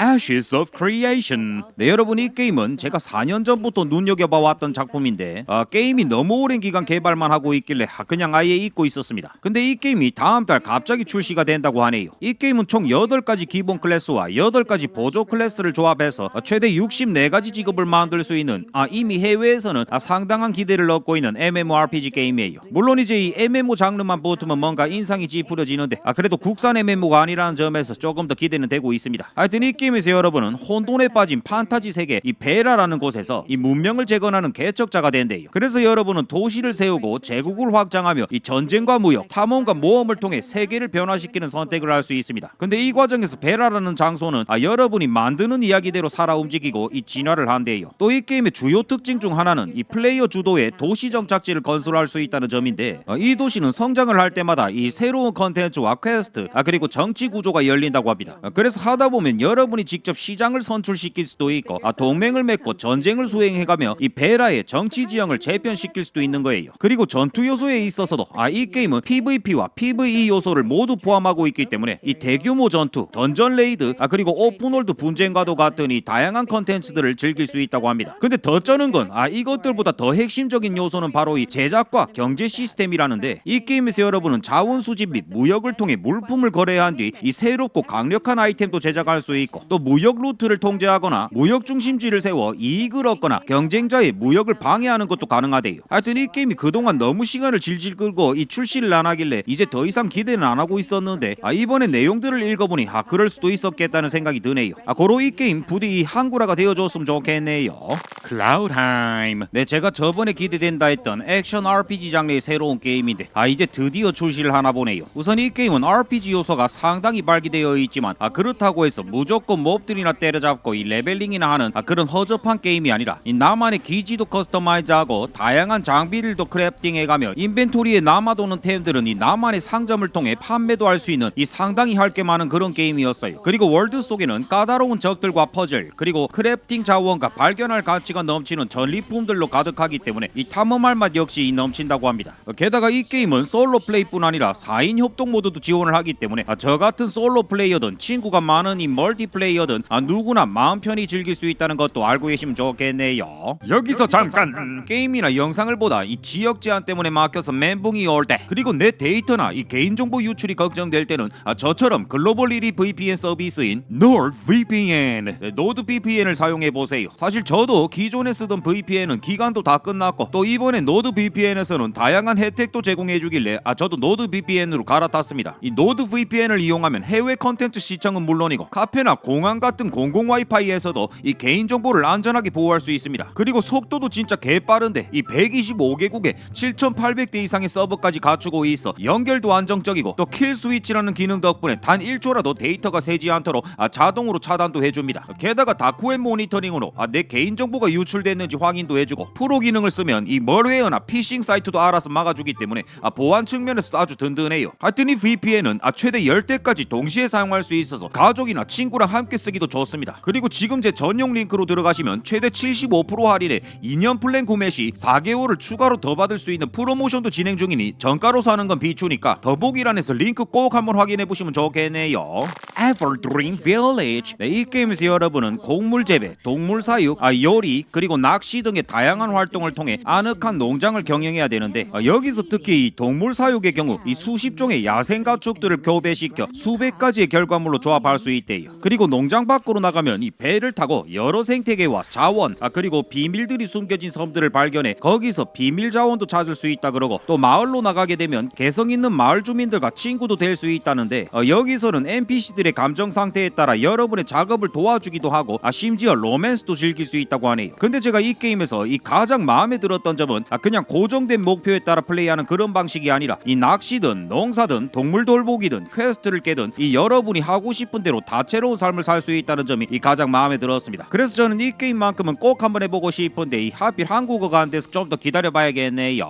Ashes of Creation. 네, 여러분 이 게임은 제가 4년 전부터 눈여겨봐왔던 작품인데 어, 게임이 너무 오랜 기간 개발만 하고 있길래 아, 그냥 아예 잊고 있었습니다. 근데 이 게임이 다음 달 갑자기 출시가 된다고 하네요. 이 게임은 총 8가지 기본 클래스와 8가지 보조 클래스를 조합해서 어, 최대 64가지 직업을 만들 수 있는 아, 이미 해외에서는 아, 상당한 기대를 얻고 있는 MMORPG 게임이에요. 물론 이제 이 MMO 장르만 붙으면 뭔가 인상이 찌푸려지는데 아, 그래도 국산 MMO가 아니라는 점에서 조금 더 기대는 되고 있습니다. 하여튼 이 게임 에서 여러분은 혼돈에 빠진 판타지 세계 이 베라라는 곳에서 이 문명을 재건하는 개척자가 된대요. 그래서 여러분은 도시를 세우고 제국을 확장하며 이 전쟁과 무역, 탐험과 모험을 통해 세계를 변화시키는 선택을 할 수 있습니다. 근데 이 과정에서 베라라는 장소는 아, 여러분이 만드는 이야기대로 살아 움직이고 이 진화를 한대요. 또 이 게임의 주요 특징 중 하나는 이 플레이어 주도의 도시 정착지를 건설할 수 있다는 점인데 어, 이 도시는 성장을 할 때마다 이 새로운 컨텐츠와 퀘스트 아 그리고 정치 구조가 열린다고 합니다. 어, 그래서 하다 보면 여러분 이 직접 시장을 선출시킬 수도 있고 아, 동맹을 맺고 전쟁을 수행해가며 이 베라의 정치 지형을 재편시킬 수도 있는 거예요. 그리고 전투 요소에 있어서도 아 이 게임은 PVP와 PVE 요소를 모두 포함하고 있기 때문에 이 대규모 전투, 던전 레이드 아 그리고 오픈월드 분쟁과도 같은 이 다양한 컨텐츠들을 즐길 수 있다고 합니다. 근데 더 쩌는 건 아 이것들보다 더 핵심적인 요소는 바로 이 제작과 경제 시스템이라는데 이 게임에서 여러분은 자원 수집 및 무역을 통해 물품을 거래한 뒤 이 새롭고 강력한 아이템도 제작할 수 있고 또 무역 루트를 통제하거나 무역 중심지를 세워 이익을 얻거나 경쟁자의 무역을 방해하는 것도 가능하대요. 하여튼 이 게임이 그동안 너무 시간을 질질 끌고 이 출시를 안 하길래 이제 더 이상 기대는 안 하고 있었는데 아 이번에 내용들을 읽어보니 아 그럴 수도 있었겠다는 생각이 드네요. 아 고로 이 게임 부디 이 한구라가 되어줬으면 좋겠네요. 클라우드하임. 네 제가 저번에 기대된다 했던 액션 RPG 장르의 새로운 게임인데 아 이제 드디어 출시를 하나 보네요. 우선 이 게임은 RPG 요소가 상당히 발기되어 있지만 아 그렇다고 해서 무조건 몹들이나 때려잡고 이 레벨링이나 하는 아 그런 허접한 게임이 아니라 이 나만의 기지도 커스터마이즈하고 다양한 장비들도 크래프팅해가며 인벤토리에 남아도는 템들은 이 나만의 상점을 통해 판매도 할 수 있는 이 상당히 할 게 많은 그런 게임이었어요. 그리고 월드 속에는 까다로운 적들과 퍼즐 그리고 크래프팅 자원과 발견할 가치가 넘치는 전리품들로 가득하기 때문에 이 탐험할 맛 역시 이 넘친다고 합니다. 게다가 이 게임은 솔로 플레이뿐 아니라 4인 협동 모드도 지원을 하기 때문에 아, 저 같은 솔로 플레이어든 친구가 많은 이 멀티플레이 어든 아, 누구나 마음 편히 즐길 수 있다는 것도 알고 계시면 좋겠네요. 여기서 잠깐 음, 게임이나 영상을 보다 이 지역 제한 때문에 막혀서 멘붕이 올 때 그리고 내 데이터나 이 개인정보 유출이 걱정될 때는 아, 저처럼 글로벌 1위 VPN 서비스인 NordVPN 네, 노드VPN을 사용해 보세요. 사실 저도 기존에 쓰던 VPN은 기간도 다 끝났고 또 이번에 노드VPN에서는 다양한 혜택도 제공해 주길래 아 저도 노드VPN으로 갈아탔습니다. 이 노드VPN을 이용하면 해외 컨텐츠 시청은 물론이고 카페나 공항 같은 공공 와이파이에서도 이 개인 정보를 안전하게 보호할 수 있습니다. 그리고 속도도 진짜 개빠른데 이 125개국에 7,800대 이상의 서버까지 갖추고 있어 연결도 안정적이고 또 킬 스위치라는 기능 덕분에 단 1초라도 데이터가 새지 않도록 아, 자동으로 차단도 해줍니다. 게다가 다크웹 모니터링으로 아, 내 개인 정보가 유출됐는지 확인도 해주고 프로 기능을 쓰면 이 멀웨어나 피싱 사이트도 알아서 막아주기 때문에 아, 보안 측면에서도 아주 든든해요. 하여튼 이 VPN은 아, 최대 10대까지 동시에 사용할 수 있어서 가족이나 친구랑 함께 쓰기도 좋습니다. 그리고 지금 제 전용 링크로 들어가시면 최대 75% 할인에 2년 플랜 구매 시 4개월을 추가로 더 받을 수 있는 프로모션도 진행 중이니 정가로 사는 건 비추니까 더보기란에서 링크 꼭 한번 확인해 보시면 좋겠네요. Everdream Village. 네, 이 게임에서 여러분은 곡물 재배, 동물 사육, 아, 요리 그리고 낚시 등의 다양한 활동을 통해 아늑한 농장을 경영해야 되는데 아, 여기서 특히 이 동물 사육의 경우 이 수십 종의 야생 가축들을 교배시켜 수백 가지의 결과물로 조합할 수 있대요. 그리고 농장 밖으로 나가면 이 배를 타고 여러 생태계와 자원, 아 그리고 비밀들이 숨겨진 섬들을 발견해 거기서 비밀 자원도 찾을 수 있다 그러고 또 마을로 나가게 되면 개성 있는 마을 주민들과 친구도 될 수 있다는데 어, 여기서는 NPC들의 감정 상태에 따라 여러분의 작업을 도와주기도 하고 아 심지어 로맨스도 즐길 수 있다고 하네요. 근데 제가 이 게임에서 이 가장 마음에 들었던 점은 아 그냥 고정된 목표에 따라 플레이하는 그런 방식이 아니라 이 낚시든 농사든 동물 돌보기든 퀘스트를 깨든 이 여러분이 하고 싶은 대로 다채로운 삶을 살 수 있다는 점이 이 가장 마음에 들었습니다. 그래서 저는 이 게임만큼은 꼭 한번 해보고 싶은데 이 하필 한국어가 안 돼서 좀 더 기다려봐야겠네요.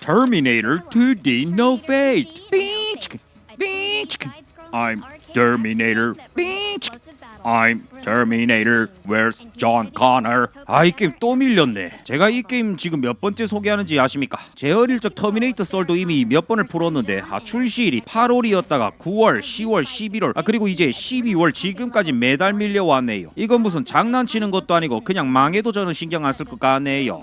Terminator 2D No Fate. 삐치크 삐치크 I'm Terminator 삐치크 I'm Terminator. Where's John Connor? 아 이 게임 또 밀렸네. 제가 이 게임 지금 몇 번째 소개하는지 아십니까? 제 어릴 적 터미네이터 썰도 이미 몇 번을 풀었는데 아 출시일이 8월이었다가 9월, 10월, 11월 아 그리고 이제 12월 지금까지 매달 밀려왔네요. 이건 무슨 장난치는 것도 아니고 그냥 망해도 저는 신경 안 쓸 것 같네요.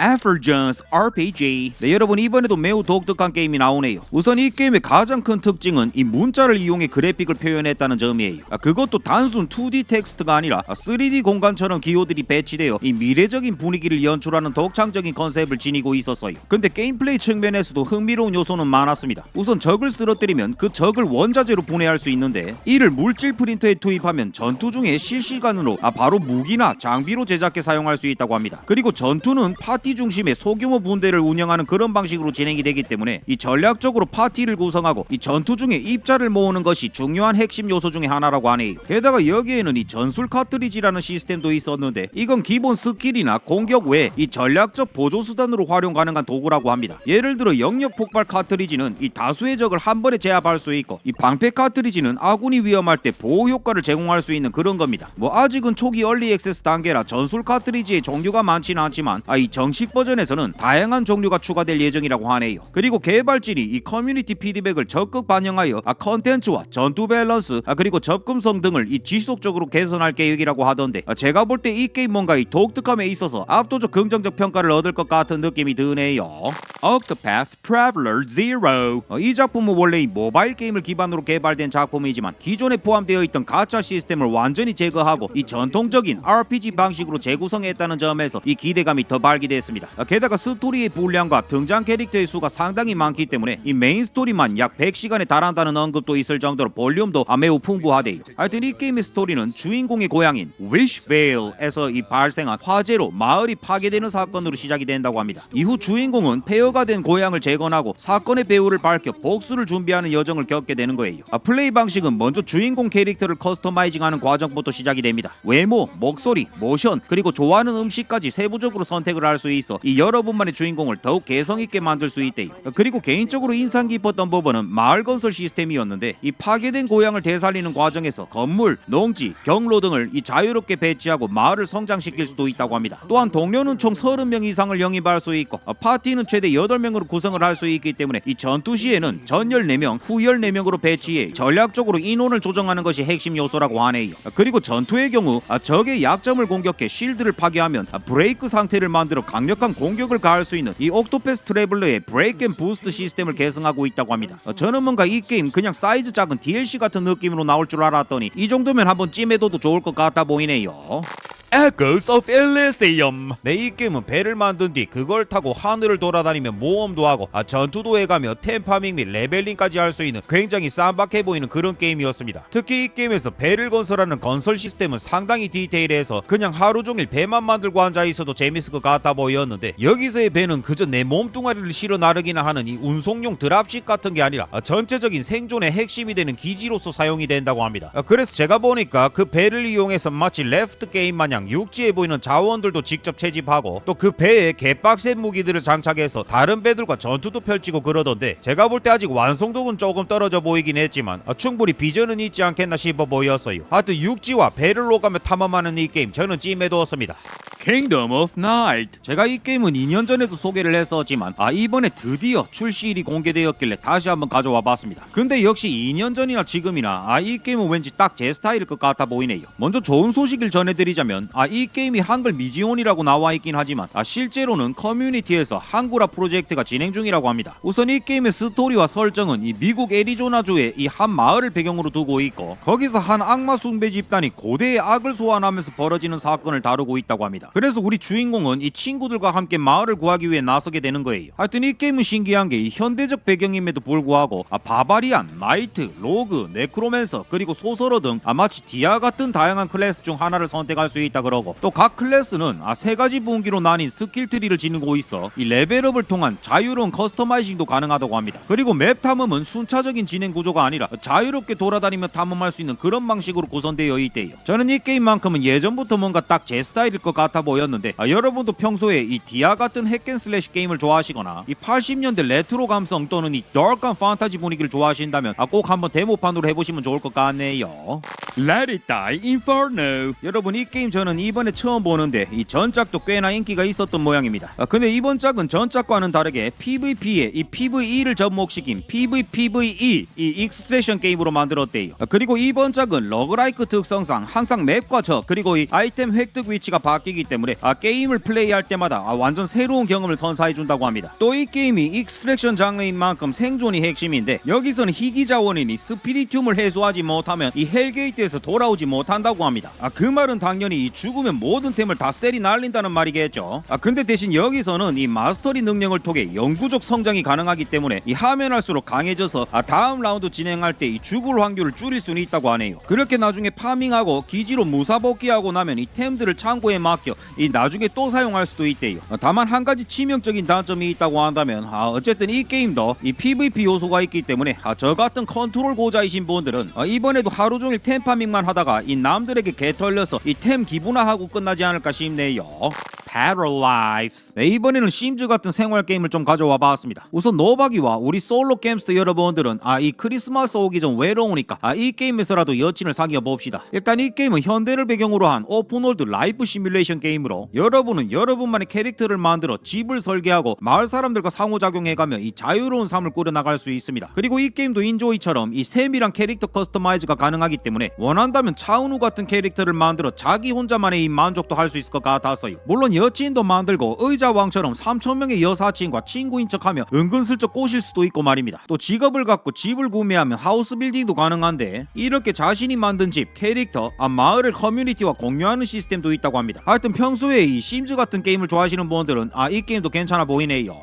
After Jones RPG. 네 여러분 이번에도 매우 독특한 게임이 나오네요. 우선 이 게임의 가장 큰 특징은 이 문자를 이용해 그래픽을 표현했다는 점이에요. 아, 그것도 단순 2D 텍스트가 아니라 3D 공간처럼 기호들이 배치되어 이 미래적인 분위기를 연출하는 독창적인 컨셉을 지니고 있었어요. 근데 게임 플레이 측면에서도 흥미로운 요소는 많았습니다. 우선 적을 쓰러뜨리면 그 적을 원자재로 분해할 수 있는데 이를 물질 프린터에 투입하면 전투 중에 실시간으로 아 바로 무기나 장비로 제작해 사용할 수 있다고 합니다. 그리고 전투는 파티 중심의 소규모 분대를 운영하는 그런 방식으로 진행이 되기 때문에 이 전략적으로 파티를 구성하고 이 전투 중에 입자를 모으는 것이 중요한 핵심 요소 중에 하나라고 하네요. 게다가 여 기에는 이 전술 카트리지라는 시스템도 있었는데 이건 기본 스킬이나 공격 외에 이 전략적 보조 수단으로 활용 가능한 도구라고 합니다. 예를 들어 영역 폭발 카트리지는 이 다수의 적을 한 번에 제압할 수 있고 이 방패 카트리지는 아군이 위험할 때 보호 효과를 제공할 수 있는 그런 겁니다. 뭐 아직은 초기 얼리 액세스 단계라 전술 카트리지의 종류가 많지는 않지만 아, 이 정식 버전에서는 다양한 종류가 추가될 예정이라고 하네요. 그리고 개발진이 이 커뮤니티 피드백을 적극 반영하여 아, 컨텐츠와 전투 밸런스 아, 그리고 접근성 등을 이 지 속적으로 개선할 계획이라고 하던데 아, 제가 볼 때 이 게임 뭔가 이 독특함에 있어서 압도적 긍정적 평가를 얻을 것 같은 느낌이 드네요. Octopath Traveler Zero 어, 이 작품은 원래 이 모바일 게임을 기반으로 개발된 작품이지만 기존에 포함되어 있던 가챠 시스템을 완전히 제거하고 이 전통적인 RPG 방식으로 재구성했다는 점에서 이 기대감이 더 발기됐습니다. 어, 게다가 스토리의 분량과 등장 캐릭터의 수가 상당히 많기 때문에 이 메인 스토리만 약 100시간에 달한다는 언급도 있을 정도로 볼륨도 아, 매우 풍부하대요. 하여튼 이 게임의 스토리 는 주인공의 고향인 Wishvale에서 이 발생한 화재로 마을이 파괴되는 사건으로 시작이 된다고 합니다. 이후 주인공은 폐허가 된 고향을 재건하고 사건의 배후를 밝혀 복수를 준비하는 여정을 겪게 되는 거예요. 아, 플레이 방식은 먼저 주인공 캐릭터를 커스터마이징하는 과정부터 시작이 됩니다. 외모, 목소리, 모션, 그리고 좋아하는 음식까지 세부적으로 선택을 할 수 있어 이 여러분만의 주인공을 더욱 개성 있게 만들 수 있대요. 아, 그리고 개인적으로 인상 깊었던 부분은 마을 건설 시스템이었는데 이 파괴된 고향을 되살리는 과정에서 건물, 농 지, 경로 등을 이 자유롭게 배치하고 마을을 성장시킬 수도 있다고 합니다. 또한 동료는 총 30명 이상을 영입할 수 있고 어, 파티는 최대 8명으로 구성을 할 수 있기 때문에 이 전투 시에는 전열 4명, 후열 4명으로 배치해 전략적으로 인원을 조정하는 것이 핵심 요소라고 하네요. 아, 그리고 전투의 경우 아, 적의 약점을 공격해 쉴드를 파괴하면 아, 브레이크 상태를 만들어 강력한 공격을 가할 수 있는 이 옥토패스 트래블러의 브레이크 앤 부스트 시스템을 계승하고 있다고 합니다. 어, 저는 뭔가 이 게임 그냥 사이즈 작은 DLC 같은 느낌으로 나올 줄 알았더니 이 정도면 한번 찜해둬도 좋을 것 같아 보이네요. Echoes of Elysium. 네, 이 게임은 배를 만든 뒤 그걸 타고 하늘을 돌아다니며 모험도 하고 아, 전투도 해가며 템파밍 및 레벨링까지 할 수 있는 굉장히 쌈박해 보이는 그런 게임이었습니다. 특히 이 게임에서 배를 건설하는 건설 시스템은 상당히 디테일해서 그냥 하루 종일 배만 만들고 앉아 있어도 재밌을 것 같아 보였는데 여기서의 배는 그저 내 몸뚱아리를 실어 나르기나 하는 이 운송용 드랍식 같은 게 아니라 아, 전체적인 생존의 핵심이 되는 기지로서 사용이 된다고 합니다. 아, 그래서 제가 보니까 그 배를 이용해서 마치 레프트 게임 마냥 육지에 보이는 자원들도 직접 채집하고 또 그 배에 개빡센 무기들을 장착해서 다른 배들과 전투도 펼치고 그러던데 제가 볼 때 아직 완성도는 조금 떨어져 보이긴 했지만 아, 충분히 비전은 있지 않겠나 싶어 보였어요. 하여튼 육지와 배를 오가며 탐험하는 이 게임 저는 찜해두었습니다. Kingdom of Night. 제가 이 게임은 2년 전에도 소개를 했었지만 아 이번에 드디어 출시일이 공개되었길래 다시 한번 가져와 봤습니다. 근데 역시 2년 전이나 지금이나 아 이 게임은 왠지 딱 제 스타일일 것 같아 보이네요. 먼저 좋은 소식을 전해드리자면 아 이 게임이 한글 미지원이라고 나와 있긴 하지만 아 실제로는 커뮤니티에서 한글화 프로젝트가 진행 중이라고 합니다. 우선 이 게임의 스토리와 설정은 이 미국 애리조나주의 이 한 마을을 배경으로 두고 있고 거기서 한 악마 숭배 집단이 고대의 악을 소환하면서 벌어지는 사건을 다루고 있다고 합니다. 그래서 우리 주인공은 이 친구들과 함께 마을을 구하기 위해 나서게 되는 거예요. 하여튼 이 게임은 신기한 게 이 현대적 배경임에도 불구하고 아 바바리안, 나이트, 로그, 네크로맨서 그리고 소설어 등 아 마치 디아 같은 다양한 클래스 중 하나를 선택할 수 있다 그러고 또 각 클래스는 아 세 가지 분기로 나뉜 스킬 트리를 지니고 있어 이 레벨업을 통한 자유로운 커스터마이징도 가능하다고 합니다. 그리고 맵 탐험은 순차적인 진행 구조가 아니라 자유롭게 돌아다니며 탐험할 수 있는 그런 방식으로 구성되어 있대요. 저는 이 게임만큼은 예전부터 뭔가 딱 제 스타일일 것 같아 보였는데 아, 여러분도 평소에 이 디아 같은 핵앤슬래시 게임을 좋아하시거나 이 80년대 레트로 감성 또는 이 더크한 판타지 분위기를 좋아하신다면 아, 꼭 한번 데모판으로 해보시면 좋을 것 같네요. Let it die, Inferno. 여러분 이 게임 저는 이번에 처음 보는데 이 전작도 꽤나 인기가 있었던 모양입니다. 아, 근데 이번 작은 전작과는 다르게 PVP에 이 PVE를 접목시킨 PVPVE 이 익스트레션 게임으로 만들었대요. 아, 그리고 이번 작은 러그라이크 특성상 항상 맵과 적 그리고 이 아이템 획득 위치가 바뀌기 때문에 아, 게임을 플레이할 때마다 아, 완전 새로운 경험을 선사해 준다고 합니다. 또 이 게임이 익스트랙션 장르인 만큼 생존이 핵심인데 여기서는 희귀 자원인 이 스피리튬을 해소하지 못하면 이 헬게이트에서 돌아오지 못한다고 합니다. 아 그 말은 당연히 이 죽으면 모든 템을 다 셀이 날린다는 말이겠죠. 아 근데 대신 여기서는 이 마스터리 능력을 통해 영구적 성장이 가능하기 때문에 이 하면 할수록 강해져서 아 다음 라운드 진행할 때 이 죽을 확률을 줄일 수는 있다고 하네요. 그렇게 나중에 파밍하고 기지로 무사복귀하고 나면 이 템들을 창고에 맡겨 이 나중에 또 사용할 수도 있대요. 아, 다만 한 가지 치명적인 단점이 있다고 한다면 아 어쨌든 이 게임도 이 PVP 요소가 있기 때문에 아, 저 같은 컨트롤 고자이신 분들은 아, 이번에도 하루 종일 템 파밍만 하다가 이 남들에게 개 털려서 이 템 기분화하고 끝나지 않을까 싶네요. Battle Lives. 네, 이번에는 심즈 같은 생활 게임을 좀 가져와 봤습니다. 우선 노바기와 우리 솔로 게임스터 여러분들은 아 이 크리스마스 오기 전 외로우니까 아 이 게임에서라도 여친을 사귀어 봅시다. 일단 이 게임은 현대를 배경으로 한 오픈월드 라이프 시뮬레이션 게임으로 여러분은 여러분만의 캐릭터를 만들어 집을 설계하고 마을 사람들과 상호작용해가며 이 자유로운 삶을 꾸려나갈 수 있습니다. 그리고 이 게임도 인조이처럼 이 세밀한 캐릭터 커스터마이즈가 가능하기 때문에 원한다면 차은우 같은 캐릭터를 만들어 자기 혼자만의 이 만족도 할 수 있을 것 같았어요. 물론 여친도 만들고 의자왕처럼 3천 명의 여사친과 친구인 척하며 은근슬쩍 꼬실 수도 있고 말입니다. 또 직업을 갖고 집을 구매하면 하우스 빌딩도 가능한데 이렇게 자신이 만든 집, 캐릭터, 아 마을을 커뮤니티와 공유하는 시스템도 있다고 합니다. 하여튼 평소에 이 심즈 같은 게임을 좋아하시는 분들은 아 이 게임도 괜찮아 보이네요.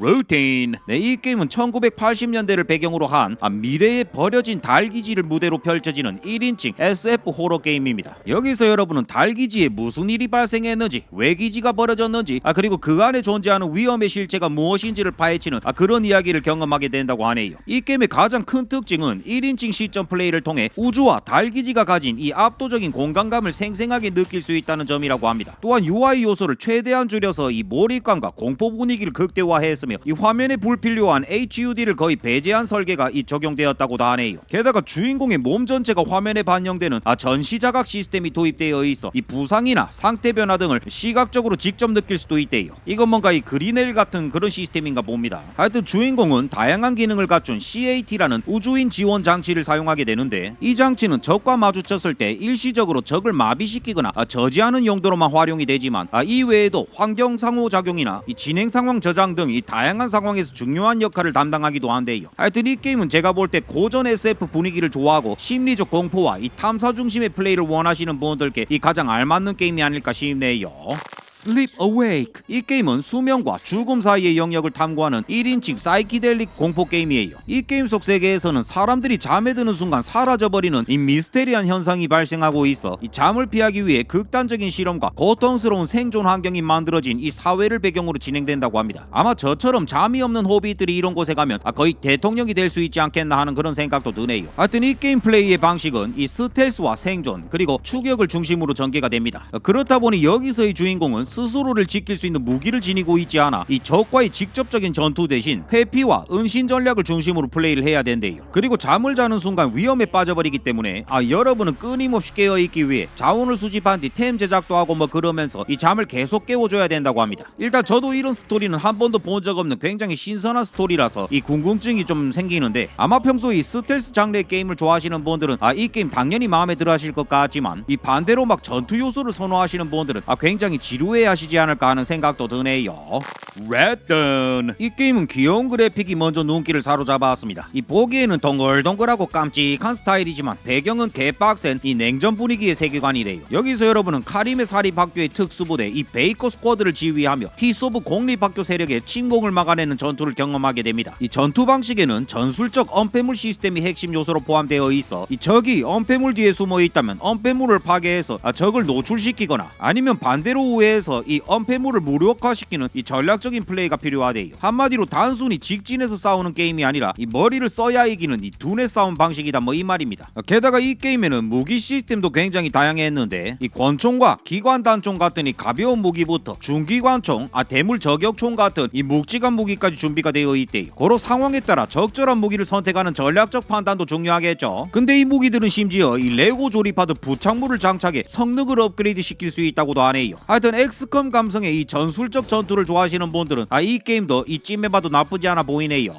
루틴. 네, 이 게임은 1980년대를 배경으로 한 아, 미래에 버려진 달 기지를 무대로 펼쳐지는 1인칭 SF 호러 게임입니다. 여기서 여러분은 달 기지에 무슨 일이 발생했는지, 왜 기지가 버려졌는지, 아 그리고 그 안에 존재하는 위험의 실체가 무엇인지를 파헤치는 아, 그런 이야기를 경험하게 된다고 하네요. 이 게임의 가장 큰 특징은 1인칭 시점 플레이를 통해 우주와 달 기지가 가진 이 압도적인 공간감을 생생하게 느낄 수 있다는 점이라고 합니다. 또한 UI 요소를 최대한 줄여서 이 몰입감과 공포 분위기를 극대화했으며 이 화면에 불필요한 HUD를 거의 배제한 설계가 이 적용되었다고도 하네요. 게다가 주인공의 몸 전체가 화면에 반영되는 아 전시 자각 시스템이 도입되어 있어 이 부상이나 상태 변화 등을 시각 적으로 직접 느낄 수도 있대요. 이건 뭔가 이 그리넬 같은 그런 시스템인가 봅니다. 하여튼 주인공은 다양한 기능을 갖춘 CAT라는 우주인 지원 장치를 사용하게 되는데 이 장치는 적과 마주쳤을 때 일시적으로 적을 마비시키거나 아, 저지하는 용도로만 활용이 되지만 아, 이 외에도 환경 상호 작용이나 이 진행 상황 저장 등 이 다양한 상황에서 중요한 역할을 담당하기도 한대요. 하여튼 이 게임은 제가 볼 때 고전 SF 분위기를 좋아하고 심리적 공포와 이 탐사 중심의 플레이를 원하시는 분들께 이 가장 알맞는 게임이 아닐까 싶네요. Sleep Awake 이 게임은 수면과 죽음 사이의 영역을 탐구하는 1인칭 사이키델릭 공포 게임이에요. 이 게임 속 세계에서는 사람들이 잠에 드는 순간 사라져버리는 이 미스테리한 현상이 발생하고 있어 이 잠을 피하기 위해 극단적인 실험과 고통스러운 생존 환경이 만들어진 이 사회를 배경으로 진행된다고 합니다. 아마 저처럼 잠이 없는 호비들이 이런 곳에 가면 아, 거의 대통령이 될 수 있지 않겠나 하는 그런 생각도 드네요. 하여튼 이 게임 플레이의 방식은 이 스텔스와 생존 그리고 추격을 중심으로 전개가 됩니다. 그렇다 보니 여기서의 주인공은 스스로를 지킬 수 있는 무기를 지니고 있지 않아 이 적과의 직접적인 전투 대신 회피와 은신 전략을 중심으로 플레이를 해야 된대요. 그리고 잠을 자는 순간 위험에 빠져버리기 때문에 아 여러분은 끊임없이 깨어 있기 위해 자원을 수집한 뒤 템 제작도 하고 뭐 그러면서 이 잠을 계속 깨워줘야 된다고 합니다. 일단 저도 이런 스토리는 한 번도 본 적 없는 굉장히 신선한 스토리라서 이 궁금증이 좀 생기는데 아마 평소 이 스텔스 장르의 게임을 좋아하시는 분들은 아 이 게임 당연히 마음에 들어 하실 것 같지만 이 반대로 막 전투 요소를 선호하시는 분들은 아 굉장히 지루해 하시지 않을까 하는 생각도 드네요. 레든 이 게임은 귀여운 그래픽이 먼저 눈길을 사로잡았습니다. 이 보기에는 동글동글하고 깜찍한 스타일이지만 배경은 개빡센 이 냉전 분위기의 세계관이래요. 여기서 여러분은 카림의 사립학교의 특수부대 이 베이커 스쿼드를 지휘하며 티소브 공립학교 세력의 침공을 막아내는 전투를 경험하게 됩니다. 이 전투 방식에는 전술적 엄폐물 시스템이 핵심 요소로 포함되어 있어 이 적이 엄폐물 뒤에 숨어 있다면 엄폐물을 파괴해서 아, 적을 노출시키거나 아니면 반대로 우회해서 위해서 이 엄폐물을 무력화시키는 이 전략적인 플레이가 필요하대요. 한마디로 단순히 직진해서 싸우는 게임이 아니라 이 머리를 써야 이기는 이 두뇌 싸움 방식이다 뭐 이 말입니다. 게다가 이 게임에는 무기 시스템도 굉장히 다양했는데 이 권총과 기관 단총 같은 이 가벼운 무기부터 중기관총, 아 대물 저격총 같은 이 묵직한 무기까지 준비가 되어 있대요. 고로 상황에 따라 적절한 무기를 선택하는 전략적 판단도 중요하겠죠. 근데 이 무기들은 심지어 이 레고 조립하듯 부착물을 장착해 성능을 업그레이드 시킬 수 있다고도 하네요. 하여튼 엑스컴 감성의 이 전술적 전투를 좋아하시는 분들은 아 이 게임도 이 찜해봐도 나쁘지 않아 보이네요.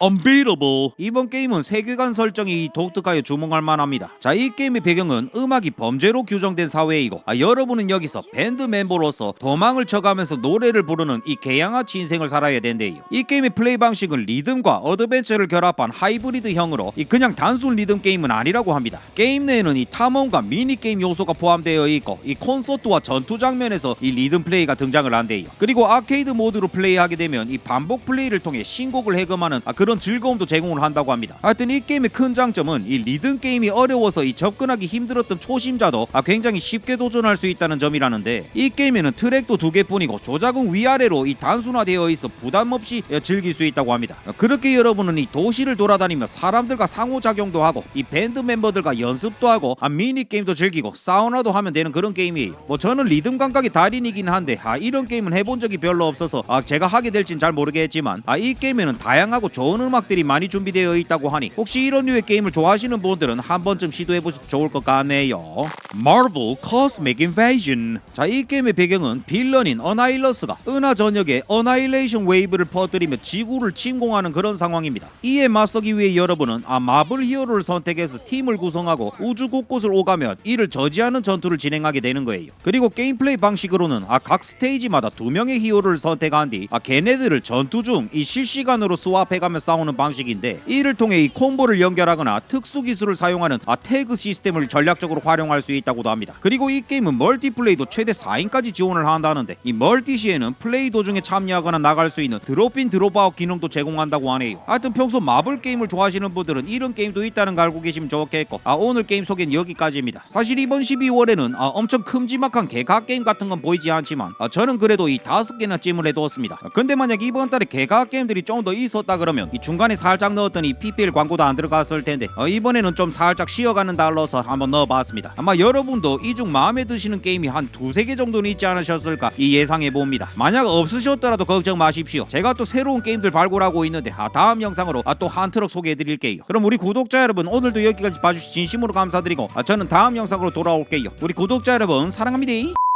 Unbeatable. 이번 게임은 세계관 설정이 독특하여 주목할 만합니다. 자, 이 게임의 배경은 음악이 범죄로 규정된 사회이고, 아, 여러분은 여기서 밴드 멤버로서 도망을 쳐가면서 노래를 부르는 이 개양아치 인생을 살아야 된대요. 이 게임의 플레이 방식은 리듬과 어드벤처를 결합한 하이브리드형으로 이 그냥 단순 리듬 게임은 아니라고 합니다. 게임 내에는 이 탐험과 미니 게임 요소가 포함되어 있고, 이 콘서트와 전투 장면에서 이 리듬 플레이가 등장을 한대요. 그리고 아케이드 모드로 플레이하게 되면 이 반복 플레이를 통해 신곡을 해금하는 아, 그런 즐거움도 제공을 한다고 합니다. 하여튼 이 게임의 큰 장점은 이 리듬 게임이 어려워서 이 접근하기 힘들었던 초심자도 아, 굉장히 쉽게 도전할 수 있다는 점이라는데 이 게임에는 트랙도 두 개뿐이고 조작은 위아래로 이 단순화되어 있어 부담 없이 어, 즐길 수 있다고 합니다. 어, 그렇게 여러분은 이 도시를 돌아다니며 사람들과 상호작용도 하고 이 밴드 멤버들과 연습도 하고 아, 미니 게임도 즐기고 사우나도 하면 되는 그런 게임이에요. 뭐 저는 리듬 감각의 달인이긴 한데 아 이런 게임은 해본 적이 별로 없어서 아 제가 하게 될진 잘 모르겠지만 아 이 게임에는 다양하고 좋은 음악들이 많이 준비되어 있다고 하니 혹시 이런 류의 게임을 좋아하시는 분들은 한 번쯤 시도해 보셔도 좋을 것 같네요. Marvel Cosmic Invasion. 자, 이 게임의 배경은 빌런인 어나일러스가 은하 전역에 어나일레이션 웨이브를 퍼뜨리며 지구를 침공하는 그런 상황입니다. 이에 맞서기 위해 여러분은 아 마블 히어로를 선택해서 팀을 구성하고 우주 곳곳을 오가며 이를 저지하는 전투를 진행하게 되는 거예요. 그리고 게임 플레이 방식으로 는 아 각 스테이지마다 두 명의 히어로를 선택한 뒤 아 걔네들을 전투 중 이 실시간으로 스왑해가며 싸우는 방식인데 이를 통해 이 콤보를 연결하거나 특수 기술을 사용하는 아 태그 시스템을 전략적으로 활용할 수 있다고도 합니다. 그리고 이 게임은 멀티플레이도 최대 4인까지 지원을 한다는데 이 멀티 시에는 플레이 도중에 참여하거나 나갈 수 있는 드롭인 드롭아웃 기능도 제공한다고 하네요. 하여튼 평소 마블 게임을 좋아하시는 분들은 이런 게임도 있다는 걸 알고 계시면 좋겠고 아 오늘 게임 소개는 여기까지입니다. 사실 이번 12월에는 아 엄청 큼지막한 개각 게임 같은 건 보이지 않지만 아 저는 그래도 이 다섯 개나 찜을 해두었습니다. 아, 근데 만약 이번 달에 개각 게임들이 좀 더 있었다 그러면 이 중간에 살짝 넣었더니 PPL 광고도 안 들어갔을 텐데 어, 이번에는 좀 살짝 쉬어가는 달러서 한번 넣어봤습니다. 아마 여러분도 이 중 마음에 드시는 게임이 한 두세 개 정도는 있지 않으셨을까 이 예상해 봅니다. 만약 없으셨더라도 걱정 마십시오. 제가 또 새로운 게임들 발굴하고 있는데 아, 다음 영상으로 아, 또한 트럭 소개해 드릴게요. 그럼 우리 구독자 여러분 오늘도 여기까지 봐주시 진심으로 감사드리고 아, 저는 다음 영상으로 돌아올게요. 우리 구독자 여러분 사랑합니다.